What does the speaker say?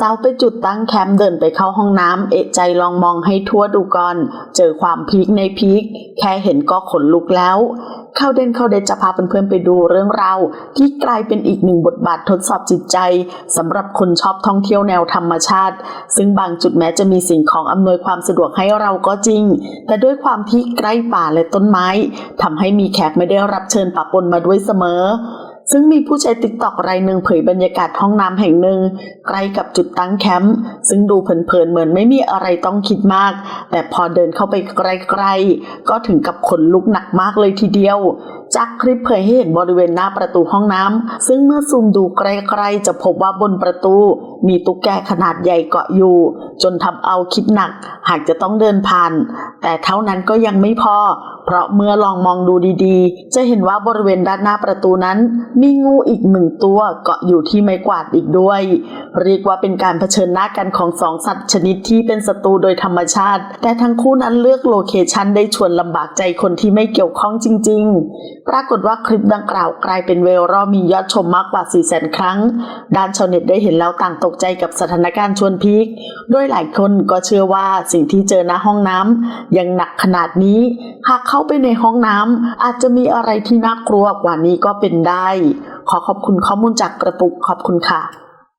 สาวไปจุดตั้งแคมป์เดินไปเข้าห้องน้ำเอะใจลองมองให้ทั่วดูก่อน เจอความพีคในพีคแค่เห็นก็ขนลุกแล้ว เข้าเด่นเข้าเด่นจะพาเพื่อนๆไปดูเรื่องราวที่กลายเป็นอีกหนึ่งบทบาททดสอบจิตใจสำหรับคนชอบท่องเที่ยวแนวธรรมชาติ ซึ่งบางจุดแม้จะมีสิ่งของอำนวยความสะดวกให้เราก็จริง แต่ด้วยความที่ใกล้ป่าและต้นไม้ทำให้มีแขกไม่ได้รับเชิญปะปนมาด้วยเสมอ ซึ่งมีผู้ใช้ติ๊กต็อกรายหนึ่งเผยบรรยากาศห้องน้ำแห่งหนึ่งใกล้กับจุดตั้งแคมป์ซึ่งดูเพลินๆเหมือนไม่มีอะไรต้องคิดมาก แต่พอเดินเข้าไปใกล้ๆก็ถึงกับขนลุกหนักมากเลยทีเดียว จากคลิปเผยให้เห็นบริเวณหน้าประตูห้องน้ำซึ่งเมื่อซูมดูใกล้ๆจะพบว่าบนประตู มีตุ๊กแกขนาดใหญ่เกาะอยู่ จนทำเอาคิดหนัก หากจะต้องเดินผ่าน แต่เท่านั้นก็ยังไม่พอ เพราะเมื่อลองมองดูดีๆ จะเห็นว่าบริเวณด้านหน้าประตูนั้น มีงูอีกหนึ่งตัวเกาะอยู่ที่ไม้กวาดอีกด้วย เรียกว่าเป็นการเผชิญหน้ากันของสองสัตว์ชนิดที่เป็นศัตรูโดยธรรมชาติ แต่ทั้งคู่นั้นเลือกโลเคชันได้ชวนลำบากใจคนที่ไม่เกี่ยวข้องจริง ๆปรากฏว่าคลิปดังกล่าวกลายเป็นเวรอมียอดชมมากกว่า4 0 0 0 0 0 ครั้ง ด้านชาวเน็ตได้เห็นแล้วต่างตกใจกับสถานการณ์ชวนพีคโดยหลายคนก็เชื่อว่าสิ่งที่เจอหน้าห้องน้ำยังหนักขนาดนี้ หากเข้าไปในห้องน้ำอาจจะมีอะไรที่น่ากลัวกว่านี้ก็เป็นได้ ขอขอบคุณข้อมูลจากกระปุกขอบคุณค่ะ